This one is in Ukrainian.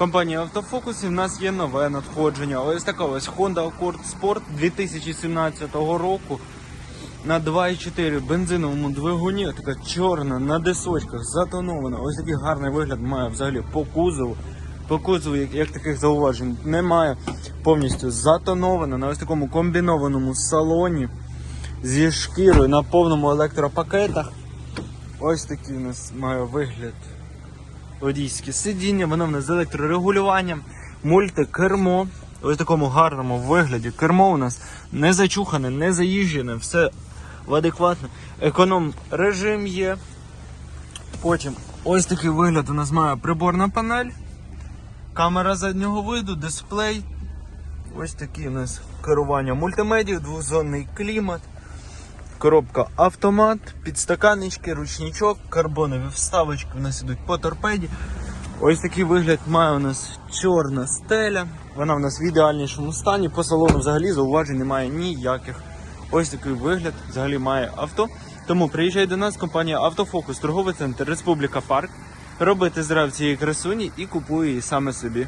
Компанії Автофокус і в нас є нове надходження. Ось така ось Honda Accord Sport 2017 року на 2,4 бензиновому двигуні, така чорна, на дисочках, затонована. Ось такий гарний вигляд має взагалі по кузову. По кузову, як, як таких зауважень, немає. Повністю затонована на ось такому комбінованому салоні зі шкірою на повному електропакетах. Ось такий у нас має вигляд водійське сидіння, воно в нас з електрорегулюванням, мультикермо. Ось в такому гарному вигляді. Кермо у нас не зачухане, не заїжджене, все в адекватно. Економ режим є. Потім ось такий вигляд у нас має приборна панель, камера заднього виду, дисплей. Ось такі у нас керування мультимедіа, двозонний клімат. Коробка автомат, підстаканнички, ручничок, карбонові вставочки у нас ідуть по торпеді. Ось такий вигляд має у нас чорна стеля. Вона в нас в ідеальнішому стані. По салону взагалі зауважень немає ніяких. Ось такий вигляд взагалі має авто. Тому приїжджай до нас, компанія Автофокус, торговий центр Республіка Парк. Робити зрав цієї красуні і купує її саме собі.